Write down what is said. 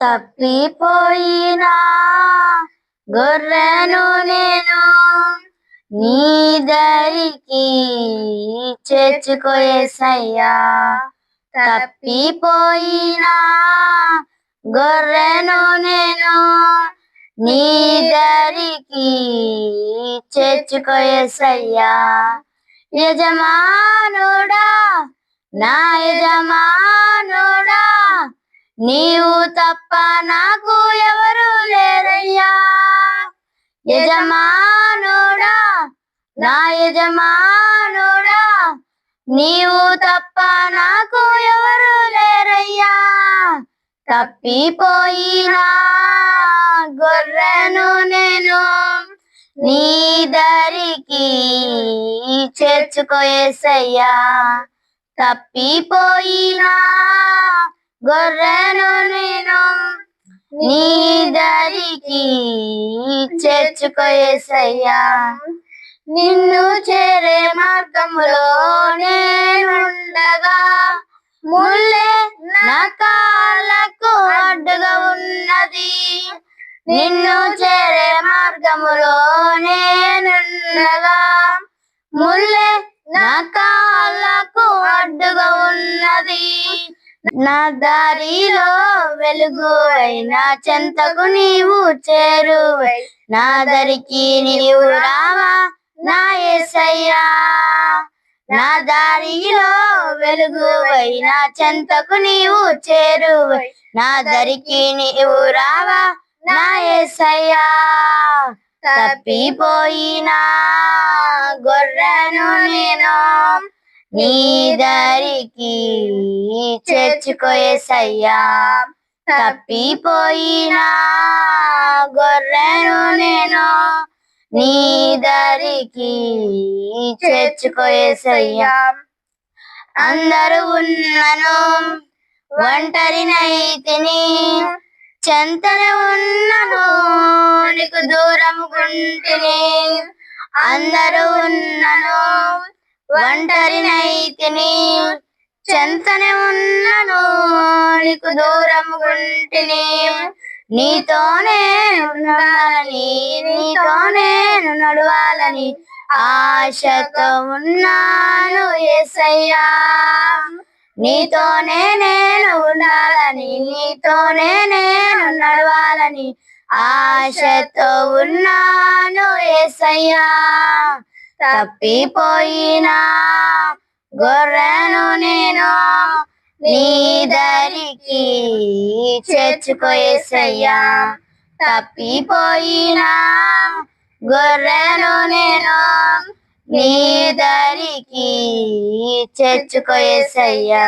తప్పిపోయినా గొర్రెను నేను నీ దరికి చేర్చుకోయేసయ్యా తప్పిపోయినా గొర్రెను నేను నీ దరికి చేర్చుకోయేసయ్యా యజమానుడా నా యజమా నీవు తప్ప నాకు ఎవరు లేరయ్యా. యజమానుడా నా యజమానుడా నీవు తప్ప నాకు ఎవరు లేరయ్యా. తప్పిపోయినా గొర్రెను నేను నీ దరికి చేర్చుకోయేసయ్యా తప్పిపోయినా గొర్రెను నేను నీ దరికి చేర్చుకోయేసయ్యా నిన్ను చేరే మార్గములో నేనుండగా ముల్లే నా కాళ్ళకు అడ్డుగా ఉన్నది. నిన్ను చేరే మార్గములో నేనుండగా ముల్లే నా కాళ్ళకు అడ్డుగా నా దారిలో వెలుగు అయినా చెంతకు నీవు చేరువై. నా దరికి నీవు రావా నా ఏసయ్యా. నా దారిలో వెలుగు అయినా చెంతకు నీవు చేరువై. నా దరికి నీవు రావా నా ఏసయ్యా. తప్పిపోయినా గొర్రెను నేను నీ దరికి చేర్చుకోయేసయ్యా. తప్పిపోయినా గొర్రెను నేను నీ దరికి చేర్చుకోయేసయ్యా. అందరూ ఉన్నను ఒంటరినైతిని చెంతన ఉన్నను నీకు దూరం గుంటిని. అందరూ ఉన్నను ఒంటరినైతిని చెంతనే ఉన్నను నీకు దూరం గుంటిని. నీతోనే ఉండాలని నీతోనే నడవాలని ఆశతో ఉన్నాను ఎసయ్యా నీతోనే నేను ఉండాలని నీతోనే నేను నడవాలని ఆశతో ఉన్నాను ఎసయ్యా తప్పిపోయినా. గొర్రెను నేను నీ దరికి చేర్చుకోయేసయ్యా తప్పిపోయినా. గొర్రెను నేను నీ దరికి చేర్చుకోయేసయ్యా